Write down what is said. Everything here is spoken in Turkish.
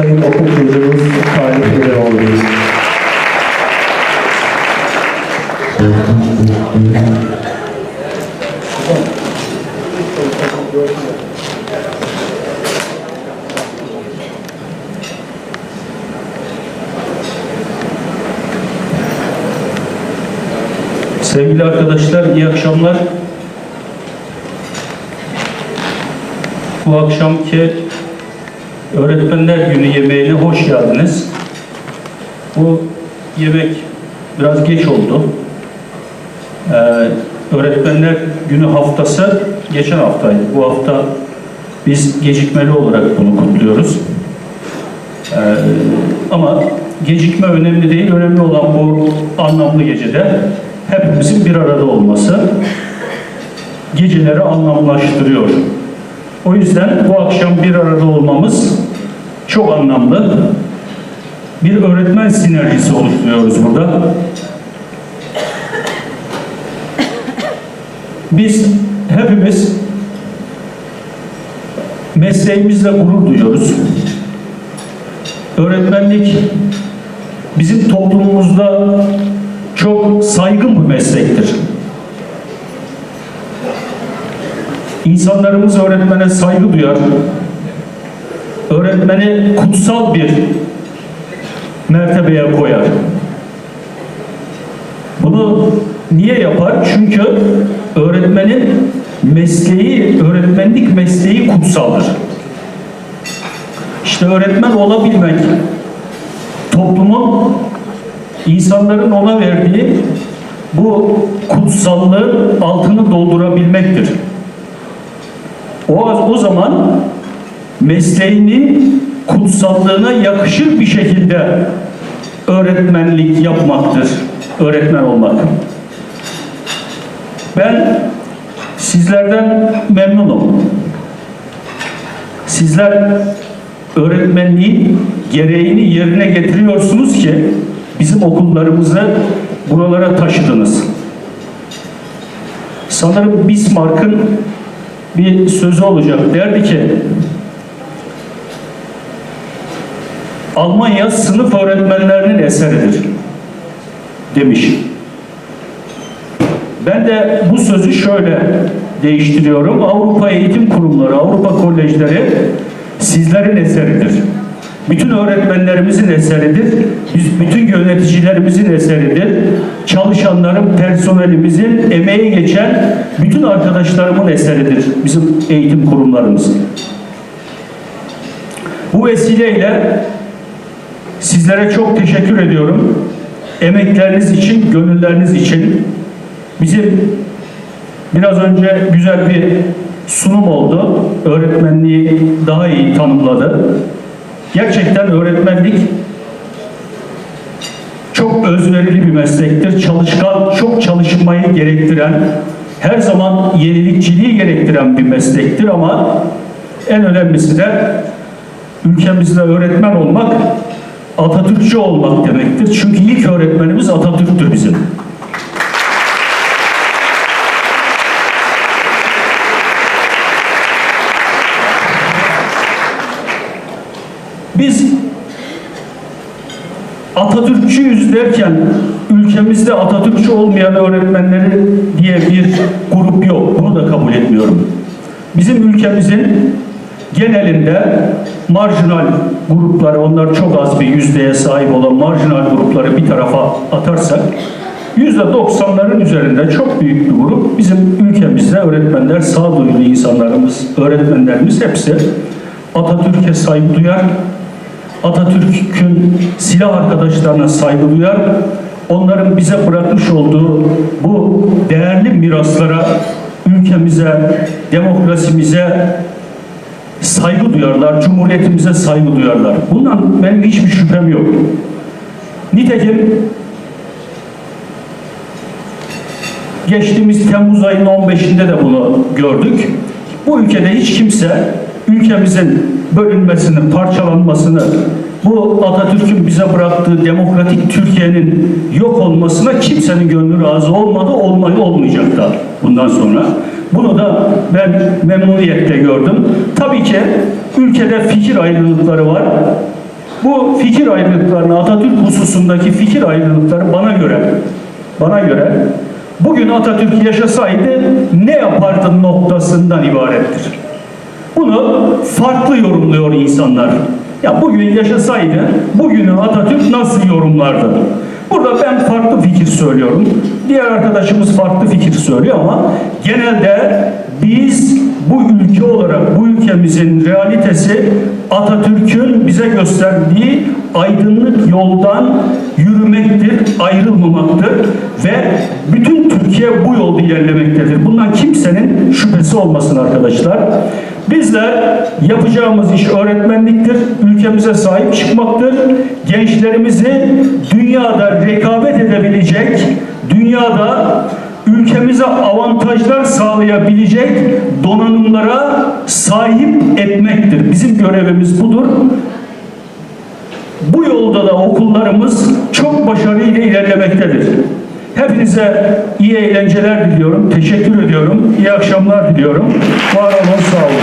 Sayın Okul Müdürümüz Talip Edeoğlu. Sevgili arkadaşlar, iyi akşamlar. Bu akşamki Öğretmenler Günü yemeğine hoş geldiniz. Bu yemek biraz geç oldu. Ee, Öğretmenler Günü haftası geçen haftaydı. Bu hafta biz gecikmeli olarak bunu kutluyoruz. Ee, ama gecikme önemli değil. Önemli olan bu anlamlı gecede hepimizin bir arada olması geceleri anlamlaştırıyor. O yüzden bu akşam bir arada olmamız çok anlamlı. Bir öğretmen sinerjisi oluşturuyoruz burada. Biz hepimiz mesleğimizle gurur duyuyoruz. Öğretmenlik bizim toplumumuzda çok saygın bir meslektir. İnsanlarımız öğretmene saygı duyar. Öğretmeni kutsal bir mertebeye koyar. Bunu niye yapar? Çünkü öğretmenin mesleği, öğretmenlik mesleği kutsaldır. İşte öğretmen olabilmek, toplumun, insanların ona verdiği bu kutsallığın altını doldurabilmektir. O, o zaman mesleğini kutsallığına yakışır bir şekilde öğretmenlik yapmaktır. Öğretmen olmak. Ben sizlerden memnunum. Sizler öğretmenliğin gereğini yerine getiriyorsunuz ki bizim okullarımızı buralara taşıdınız. Sanırım Bismarck'ın bir sözü olacak. Derdi ki Almanya sınıf öğretmenlerinin eseridir demiş. Ben de bu sözü şöyle değiştiriyorum. Avrupa eğitim kurumları, Avrupa kolejleri sizlerin eseridir. Bütün öğretmenlerimizin eseridir. Bütün yöneticilerimizin eseridir. Çalışanların, personelimizin, emeği geçen bütün arkadaşlarımın eseridir. Bizim eğitim kurumlarımız. Bu vesileyle sizlere çok teşekkür ediyorum. Emekleriniz için, gönülleriniz için. Bizim biraz önce güzel bir sunum oldu. Öğretmenliği daha iyi tanımladı. Gerçekten öğretmenlik çok özverili bir meslektir. Çalışkan, çok çalışmayı gerektiren, her zaman yenilikçiliği gerektiren bir meslektir ama en önemlisi de ülkemizde öğretmen olmak Atatürkçü olmak demektir. Çünkü ilk öğretmenimiz Atatürk'tür bizim. Biz Atatürkçüyüz derken ülkemizde Atatürkçü olmayan öğretmenleri diye bir grup yok. Bunu da kabul etmiyorum. Bizim ülkemizin genelinde marjinal grupları, onlar çok az bir yüzdeye sahip olan marjinal grupları bir tarafa atarsak yüzde doksanların üzerinde çok büyük bir grup bizim ülkemizde öğretmenler, sağduyulu insanlarımız, öğretmenlerimiz hepsi Atatürk'e saygı duyar, Atatürk'ün silah arkadaşlarına saygı duyar, onların bize bırakmış olduğu bu değerli miraslara, ülkemize, demokrasimize saygı duyarlar, cumhuriyetimize saygı duyarlar. Bundan benim hiçbir şüphem yok. Nitekim geçtiğimiz Temmuz ayının 15'inde de bunu gördük. Bu ülkede hiç kimse ülkemizin bölünmesini, parçalanmasını, bu Atatürk'ün bize bıraktığı demokratik Türkiye'nin yok olmasına kimsenin gönlü razı olmadı, olmayı olmayacak da bundan sonra. Bunu da ben memnuniyetle gördüm. Tabii ki ülkede fikir ayrılıkları var. Bu fikir ayrılıklarını, Atatürk hususundaki fikir ayrılıkları bana göre, bana göre bugün Atatürk yaşasaydı ne yapardı noktasından ibarettir. Bunu farklı yorumluyor insanlar. Ya bugün yaşasaydı, bugünü Atatürk nasıl yorumlardı? Burada ben farklı fikir söylüyorum. Diğer arkadaşımız farklı fikir söylüyor ama genelde biz bu ülke olarak bu ülkemizin realitesi Atatürk'ün bize gösterdiği aydınlık yoldan yürümektir, ayrılmamaktır ve bütün Türkiye bu yolda ilerlemektedir. Bundan kimsenin şüphesi olmasın arkadaşlar. Bizler yapacağımız iş öğretmenliktir, ülkemize sahip çıkmaktır. Gençlerimizi dünyada rekabet edebilecek, dünyada ülkemize avantajlar sağlayabilecek donanımlara sahip etmektir. Bizim görevimiz budur. Bu yolda da okullarımız çok başarıyla ilerlemektedir. Hepinize iyi eğlenceler diliyorum. Teşekkür ediyorum. İyi akşamlar diliyorum. Var olun, sağ olun.